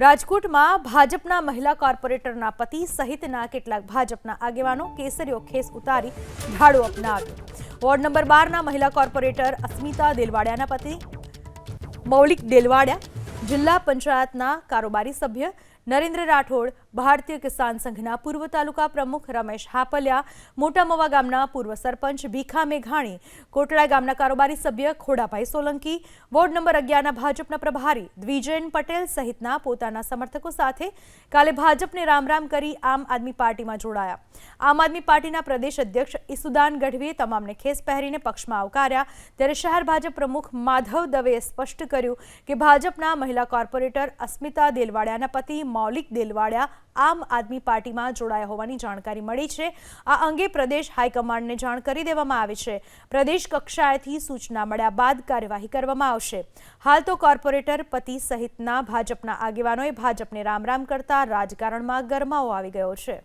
રાજકોટમાં ભાજપના મહિલા કોર્પોરેટરના પતિ સહિતના કેટલાક ભાજપના આગેવાનો કેસરીઓ ખેસ ઉતારી ઢાળો અપનાવ્યો. વોર્ડ નંબર બારના મહિલા કોર્પોરેટર અસ્મિતા દેલવાડિયાના પતિ, મૌલિક દેલવાડિયા, જિલ્લા પંચાયતના કારોબારી સભ્ય નરેન્દ્ર રાઠોડ, ભારતીય કિસાન સંઘના પૂર્વ તાલુકા પ્રમુખ રમેશ હાપલિયા, મોટા મવા ગામના પૂર્વ સરપંચ ભીખા મેઘાણી, કોટડા ગામના કારોબારી સભ્ય ખોડાભાઈ સોલંકી, વોર્ડ નંબર અગિયારના ભાજપના પ્રભારી દ્વિજયન પટેલ સહિતના પોતાના સમર્થકો સાથે કાલે ભાજપને રામ રામ કરી આમ આદમી પાર્ટીમાં જોડાયા. આમ આદમી પાર્ટીના પ્રદેશ અધ્યક્ષ ઈસુદાન ગઢવીએ તમામને ખેસ પહેરીને પક્ષમાં આવકાર્યા. ત્યારે શહેર ભાજપ પ્રમુખ માધવ દવેએ સ્પષ્ટ કર્યું કે ભાજપના મહિલા કોર્પોરેટર અસ્મિતા દેલવાડિયાના પતિ મૌલિક દેલવાડિયા આમ આદમી પાર્ટીમાં જોડાયા હોવાની જાણકારી મળી છે. આ અંગે પ્રદેશ હાઈકમાન્ડને જાણ કરી દેવામાં આવી છે. પ્રદેશ કક્ષાએથી સૂચના મળ્યા બાદ કાર્યવાહી કરવામાં આવશે. હાલ તો કોર્પોરેટર પતિ સહિતના ભાજપના આગેવાનોએ ભાજપને રામ રામ કરતા રાજકારણમાં ગરમાવો આવી ગયો છે.